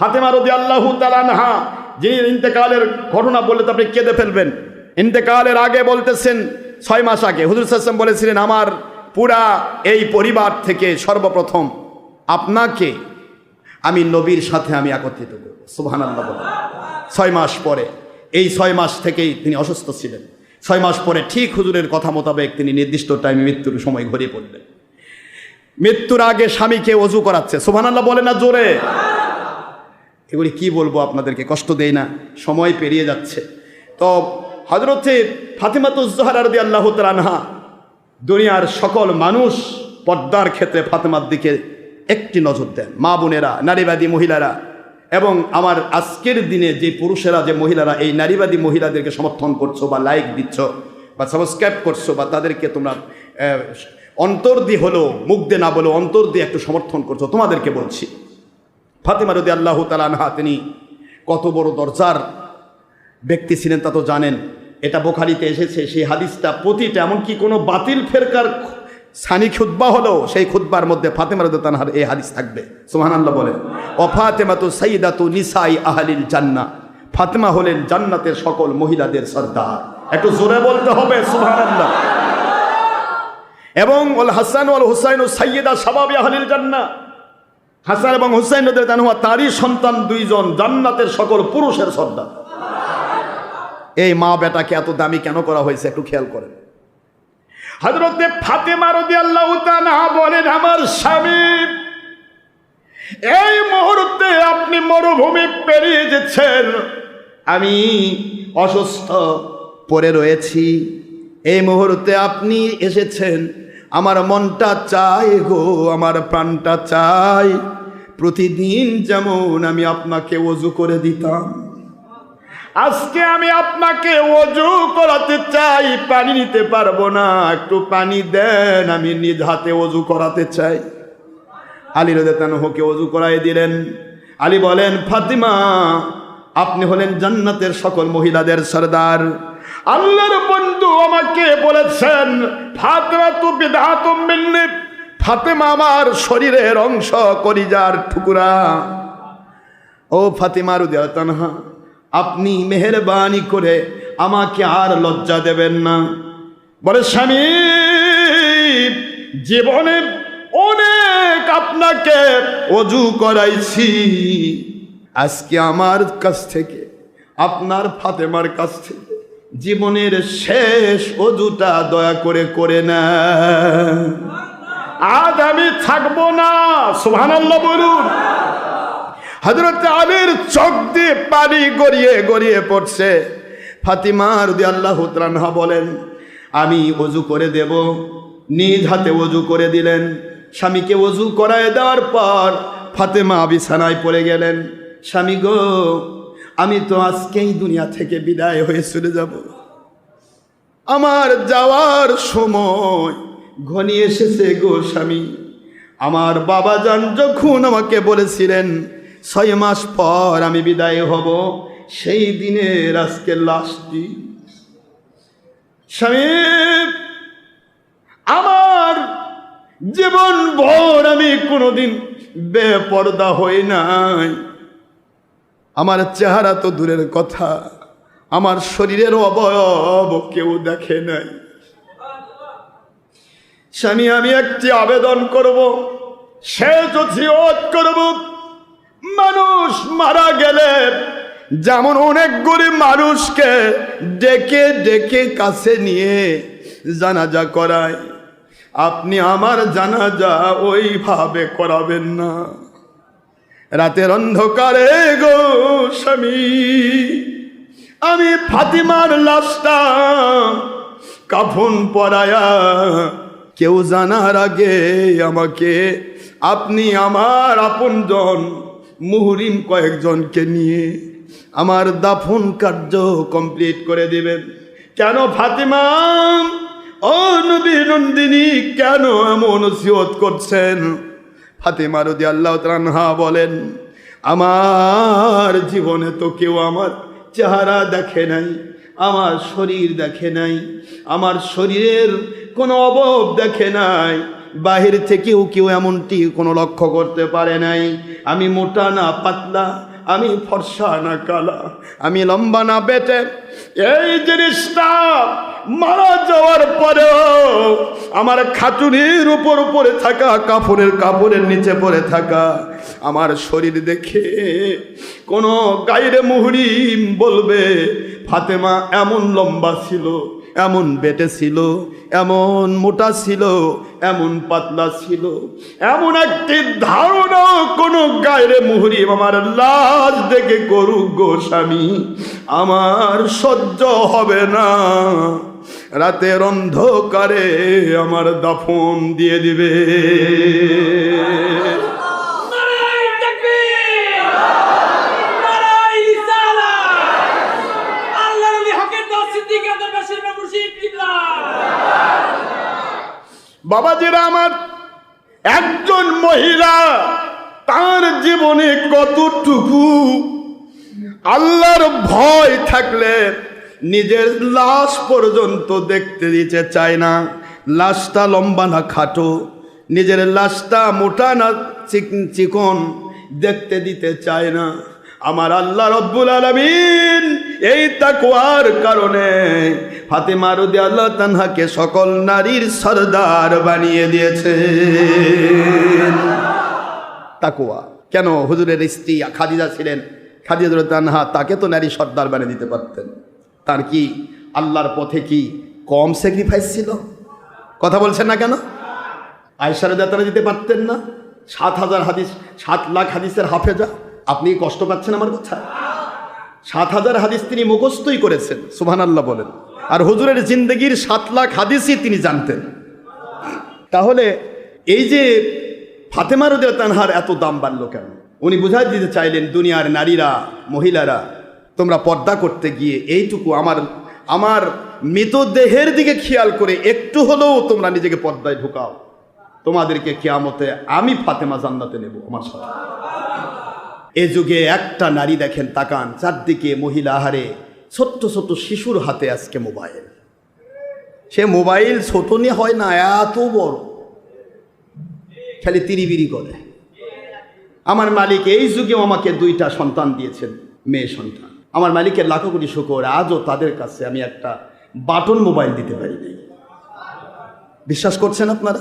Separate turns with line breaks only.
ফাতেমা রদি আল্লাহ তালানহা যিনি ইন্তেকালের ঘটনা বললে তো আপনি কেঁদে ফেলবেন। ইন্তেকালের আগে বলতেছেন, ছয় মাস আগে। হুজুর সাসম বলেছিলেন, আমার পুরা এই পরিবার থেকে সর্বপ্রথম আপনাকে আমি নবীর সাথে আমি একত্রিত করব। সুবহান আল্লাহ ছয় মাস পরে, এই ছয় মাস থেকেই তিনি অসুস্থ ছিলেন। ছয় মাস পরে ঠিক হুজুরের কথা মোতাবেক তিনি নির্দিষ্ট টাইমে মৃত্যুর সময় ঘুরিয়ে পড়লেন। মৃত্যুর আগে স্বামীকে অজু করাচ্ছে। সুবহান আল্লাহ বলে না জোরে। এগুলি কি বলব আপনাদেরকে? কষ্ট দেই না সময় পেরিয়ে যাচ্ছে। তো হজরতে ফাতেমাতুজ্জোহার আরদি আল্লাহ তালানহা দুনিয়ার সকল মানুষ পর্দার ক্ষেত্রে ফাতেমার দিকে একটি নজর দেন। মা বোনেরা নারীবাদী মহিলারা এবং আমার আজকের দিনে যে পুরুষেরা যে মহিলারা এই নারীবাদী মহিলাদেরকে সমর্থন করছ বা লাইক দিচ্ছ বা সাবস্ক্রাইব করছ বা তাদেরকে তোমরা আহ, অন্তর দিয়ে হলো মুখ দিয়ে না বলো অন্তর দিয়ে একটু সমর্থন করছ তোমাদেরকে বলছি। ফাতেমা রদি আল্লাহ তালানহা তিনি কত বড় দরজার ব্যক্তি ছিলেন তা তো জানেন। এটা বোখারিতে এসেছে, সেই হাদিসটা প্রতিটা, এমনকি কোনো বাতিল ফেরকার সানি খুদ্া হলো, সেই খুদ্বার মধ্যে ফাতেমা রদি তানহার এই হাদিস থাকবে। সুহান আল্লাহ বলেন ও ফাতেমা তো সঈদাতু নিসাই আহলিল জান্না, ফাতেমা হলেন জান্নাতের সকল মহিলাদের সর্দার। একটু জোরে বলতে হবে সুহান আল্লাহ এবং ওল হাসান ওল হুসাইন ও সাইয়েদা সাবাবি আহলিল জান্না হাসান এবং হুসাইন তানহুয়া তারই সন্তান দুইজন, জান্নাতের সকল পুরুষের সর্দার এই মা বেটাকে এত দামি কেন করা হয়েছে একটু খেয়াল করেন। হজরতে ফাতেমা রদি আল্লাহ বলেন, আমার স্বামী, এই মুহূর্তে আপনি মরুভূমি পেরিয়ে যেছেন আমি অসুস্থ, পড়ে রয়েছি। এই মুহূর্তে আপনি এসেছেন আমার মনটা চাই গো, আমার প্রাণটা চাই প্রতিদিন যেমন আমি আপনাকে অজু করে দিতাম, আজকে আমি আপনাকে অজু করাতে চাই, পানি নিতে পারব না। একটু পানি দেন, আমি নিজ হাতে অজু করাতে চাই। আলী রদেতানহকে অজু করাই দিলেন। আলী বলেন, ফাতিমা, আপনি হলেন জান্নাতের সকল মহিলাদের সর্দার। আল্লাহর বন্ধু আমাকে বলেছেন ফাতেমা তু বিধাত ফাতেমা আমার শরীরের অংশ করিজার ঠুকুরা ও ফাতিমা রুদিয়াতানহা আপনি মেহরবানি করে আমাকে আর লজ্জা দেবেন না। বলে, স্বামী, জীবনে অনেক আপনাকে অজু করাইছি। আজকে আমার কাছ থেকে, আপনার ফাতেমার কাছ থেকে জীবনের শেষ অজুটা দয়া করে করে না। আজ আমি থাকব না, সুবহানাল্লাহ বলুন। হজরত আলীর চোখ দিয়ে পানি গড়িয়ে গড়িয়ে পড়ছে। ফাতিমা রদি আল্লাহ তানহা বলেন, আমি অজু করে দেব। নিজ হাতে অজু করে দিলেন। স্বামীকে অজু করায় দেওয়ার পর ফাতেমা বিছানায় পড়ে গেলেন। স্বামী গো আমি তো আজকেই দুনিয়া থেকে বিদায় হয়ে চলে যাব। আমার যাওয়ার সময় ঘনিয়ে এসেছে গো স্বামী। আমার বাবা যান যখন আমাকে বলেছিলেন, ছয় মাস পর আমি বিদায় হব, সেই দিনের আজকে লাশটি স্বামী, আমার জীবন ভর আমি কোনোদিন বেপর্দা হই নাই। আমার চেহারা তো দূরের কথা, আমার শরীরের অবয়ব কেউ দেখে নাই। স্বামী, আমি একটি আবেদন করব, সে যদি করব, মানুষ মারা গেলে যেমন অনেকগুলি মানুষকে ডেকে ডেকে কাছে নিয়ে জানাজা করায়, আপনি আমার জানাজা ওইভাবে করাবেন না। রাতের অন্ধকারে গো স্বামী, আমি ফাতিমার লাশটা কাফন পরায়া, কেউ জানার আগে আমাকে, আপনি আমার আপনজন, মুহরিম কয়েকজনকে নিয়ে আমার দাফন কার্য কমপ্লিট করে দিবেন। কেন ফাতিমা? নবী নন্দিনী, কেন এমন সিয়ত করছেন? ফাতেমা রদি আল্লাহ তানহা বলেন, আমার জীবনে তো কেউ আমার চেহারা দেখে নাই, আমার শরীর দেখে নাই, আমার শরীরের কোনো অভাব দেখে নাই, বাহির থেকেও কেউ এমনটি কোনো লক্ষ্য করতে পারে নাই। আমি মোটা না পাতলা, আমি ফর্সা না কালা, আমি লম্বা না বেটে, এই জিনিসটা মারা যাওয়ার পরেও আমার খাটুনির উপর উপরে থাকা কাপড়ের কাপড়ের নিচে পড়ে থাকা, আমার শরীর দেখে কোনো গাইরে মুহুরিম বলবে, ফাতেমা, এমন লম্বা ছিল, এমন বেটে ছিল, এমন মোটা ছিল, এমন পাতলা ছিল, এমন একটি ধারণা কোনো গায়ের মুহুরি আমার লাশ দেখে করুক গো স্বামী, আমার সহ্য হবে না। রাতের অন্ধকারে আমার দাফন দিয়ে দিবে। বাবাজিরা আমার, একজন মহিলা, তার জীবনে কতটুকু আল্লাহর ভয় থাকলে নিজের লাশ পর্যন্ত দেখতে দিতে চায় না। লাশটা লম্বা না খাটো। নিজের লাশটা মোটা না চিক- চিকন দেখতে দিতে চায় না। আমার আল্লাহ রব্বুল আলমিন এই তাকুয়ার কারণে ফাতেমা রদি আল্লাহ তানহাকে সকল নারীর সর্দার বানিয়ে দিয়েছে। তাকুয়া কেন? হুজুরের স্ত্রী খাদিজা ছিলেন। খাদিজা তানহা তাকে তো নারী সর্দার বানিয়ে দিতে পারতেন। তার কি আল্লাহর পথে কি কম স্যাক্রিফাইস ছিল? কথা বলছেন না কেন? আয়সারে যাত্রা দিতে পারতেন না। সাত হাজার হাদিস, সাত লাখ হাদিসের হাফেজা। আপনি কষ্ট পাচ্ছেন আমার কথা সাত হাজার হাদিস তিনি মুখস্থই করেছেন সুবহান আল্লাহ বলেন। আর হুজুরের জিন্দগির সাত লাখ হাদিসই তিনি জানতেন। তাহলে এই যে ফাতেমা রদের তানহার এত দাম বাড়লো কেন? উনি বুঝাই দিতে চাইলেন, দুনিয়ার নারীরা, মহিলারা তোমরা পর্দা করতে গিয়ে এইটুকু আমার আমার মৃতদেহের দিকে খেয়াল করে একটু হলেও তোমরা নিজেকে পর্দায় ঢুকাও। তোমাদেরকে কেয়ামতে আমি ফাতেমা জান্নাতে নেব, আমার সাথে এ যুগে একটা নারী দেখেন তাকান, চারদিকে মহিলা হারে ছোট্ট ছোট্ট শিশুর হাতে আজকে মোবাইল। সে মোবাইল ছোট নিয়ে হয় না, এত বড়। খালি তিরিবিরি করে আমার মালিক এই যুগেও আমাকে দুইটা সন্তান দিয়েছেন, মেয়ে সন্তান। আমার মালিকের লাখো কোটি শুকর, আজও তাদের কাছে আমি একটা বাটন মোবাইল দিতে পারি নাই। বিশ্বাস করছেন আপনারা?